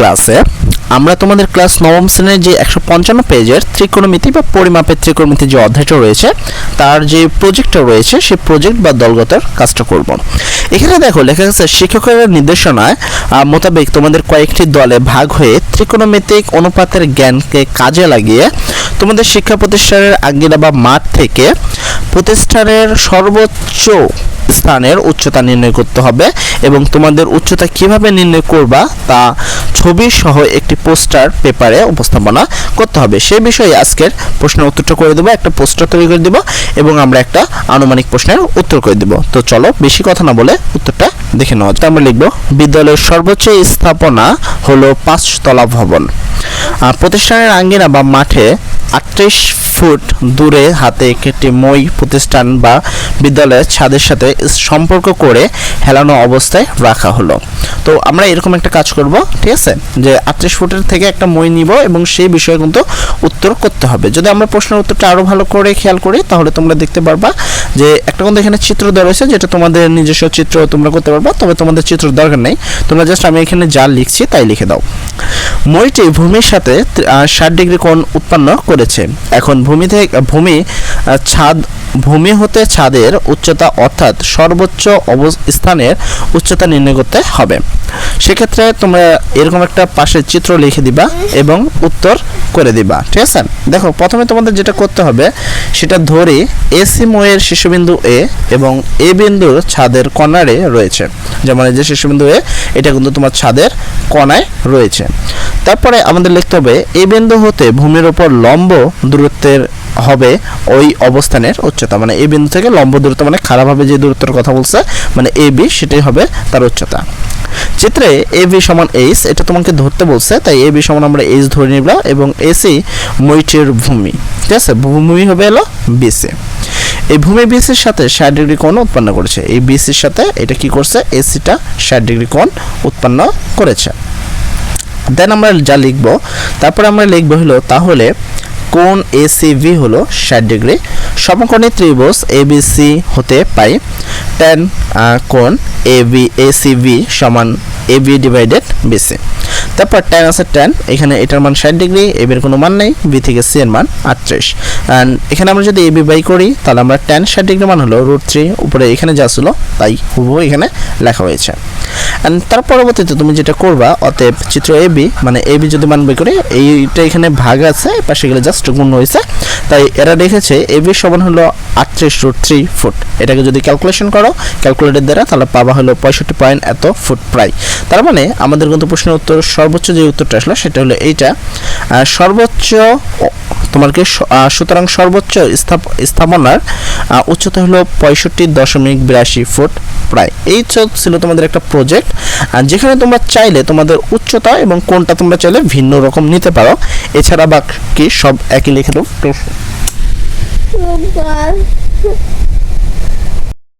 ক্লাসে, আমরা তোমাদের ক্লাস নবম শ্রেণির যে একশো পঞ্চান্ন পেজের ত্রিকোণমিতি বা পরিমাপের ত্রিকোণমিতি যে অধ্যায়টা রয়েছে, তার যে প্রজেক্টটা রয়েছে, সেই প্রজেক্ট বা দলগতের কাজটা করব। এখানে দেখো, লেখা আছে, শিক্ষকের নির্দেশনায় মোতাবেক তোমাদের কয়েকটি দলে ভাগ হয়ে ত্রিকোণমিতিক অনুপাতের জ্ঞানকে কাজে লাগিয়ে তোমাদের শিক্ষা প্রতিষ্ঠানের আঙ্গিনা বা মাঠ থেকে প্রতিষ্ঠানের সর্বোচ্চ স্থানের উচ্চতা নির্ণয় করতে হবে এবং তোমাদের উচ্চতা কীভাবে নির্ণয় করবা, তা ছবি সহ একটি পোস্টার পেপারে উপস্থাপনা করতে হবে। সেই বিষয়ে আজকের প্রশ্নের উত্তরটা করে দেবো, একটা পোস্টার তৈরি করে দেবো এবং আমরা একটা আনুমানিক প্রশ্নের উত্তর করে দেবো। তো চলো, বেশি কথা না বলে উত্তরটা দেখে নেওয়া। আমরা লিখব, বিদ্যালয়ের সর্বোচ্চ স্থাপনা হলো পাঁচতলা ভবন। প্রতিষ্ঠানের আঙ্গিনা বা মাঠে আটত্রিশ ফুট দূরে হাতে একটি মই প্রতিষ্ঠান বা বিদ্যালয়ের ছাদের সাথে সম্পর্ক করে হেলানো অবস্থায় রাখা হলো। তো আমরা এরকম একটা কাজ করব, ঠিক আছে? যে আটত্রিশ ফুটের থেকে একটা মই নিব এবং সেই বিষয়ে কিন্তু উত্তর করতে হবে। যদি আমরা প্রশ্নের উত্তরটা আরও ভালো করে খেয়াল করি, তাহলে তোমরা দেখতে পারবা যে একটা কিন্তু এখানে চিত্র দেওয়া রয়েছে, যেটা তোমাদের নিজস্ব চিত্র তোমরা করতে পারবা, তবে তোমাদের চিত্র দরকার নেই। তোমরা জাস্ট আমি এখানে যা লিখছি তাই লিখে দাও। মইটি ভূমির সাথে ষাট ডিগ্রি কোণ উৎপন্ন করেছে। এখন ভূমি থেকে ভূমি ছাদ ভূমি হতে ছাদের উচ্চতা অর্থাৎ সর্বোচ্চ অবস্থানের উচ্চতা নির্ণয় করতে হবে। সেক্ষেত্রে তোমরা এরকম একটা পাশে চিত্র লিখে দিবা এবং উত্তর করে দিবা। ঠিক আছে? দেখো, প্রথমে তোমাদের যেটা করতে হবে, সেটা ধরে এসি ময়ের শীর্ষবিন্দু এ এবং এ বিন্দুর ছাদের কর্নারে রয়েছে। যেমন এই যে শীর্ষবিন্দু এ, এটা কিন্তু তোমার ছাদের কোণায় রয়েছে। তারপরে আমাদের লিখতে হবে এই বিন্দু হতে ভূমির উপর লম্ব দূরত্বের হবে ওই অবস্থানের উচ্চতা। মানে এই বিন্দু থেকে লম্ব দূরত্ব মানে খারাপভাবে যে দূরত্বের কথা বলছে মানে এ বি সেটাই হবে তার উচ্চতা। চিত্রে এ বি সমান এইচ, এটা তোমাকে ধরতে বলছে, তাই এ বি সমান আমরা এইচ ধরে নিলাম এবং এসি মইটির ভূমি। ঠিক আছে? ভূমি হবে এলো বিসি এই ভূমি বিসির সাথে ষাট ডিগ্রি কোণ উৎপন্ন করেছে। এই বিসির সাথে এটা কি করছে? এসিটা ষাট ডিগ্রি কোণ উৎপন্ন করেছে। দেন আমরা যা লিখব, তারপরে আমরা লিখব হলো তাহলে কোণ এসিভি হলো ষাট ডিগ্রি। সমকোণী ত্রিভুজ সি হতে পাই। টেন এ এবি এসিভি সমান এ বি ডিভাইডেড বিসি তারপর টেন আছে টেন এখানে এটার মান ষাট ডিগ্রি এবির কোনো মান নেই বি থেকে সি এর মান আটত্রিশ। অ্যান্ড এখানে আমরা যদি এবি বাই করি, তাহলে আমরা টেন ষাট ডিগ্রি মান হলো রুট থ্রি উপরে এখানে যা ছিল, তাই হুবহু এখানে লেখা হয়েছে। অ্যান্ড তার পরবর্তীতে তুমি যেটা করবা, অতএব চিত্র এ বি মানে এ বি যদি মান বের করি, এইটা এখানে ভাগ আছে, পাশে গেলে জাস্ট গুণ হয়েছে। তাই এরা রেখেছে এ বি সমান হলো আটত্রিশ রুট থ্রি ফুট এটাকে যদি ক্যালকুলেশন করো ক্যালকুলেটর দ্বারা, তাহলে পাবা হলো পঁয়ষট্টি পয়েন্ট এত ফুট প্রায়। তার মানে আমাদের কিন্তু প্রশ্নের উত্তর সর্বোচ্চ যে উত্তরটা আসলো সেটা হলো এইটা। সর্বোচ্চ তোমাকে সুতরাং সর্বোচ্চ স্থাপনার উচ্চতা হলো পঁয়ষট্টি দশমিক বিরাশি ফুট প্রায়। এই ছিল তোমাদের একটা প্রজেক্ট যেখানে তোমরা চাইলে তোমাদের উচ্চতা এবং কোনটা তোমরা চাইলে ভিন্ন রকম নিতে পারো। এছাড়া বাকি সব একই লিখে দেবো.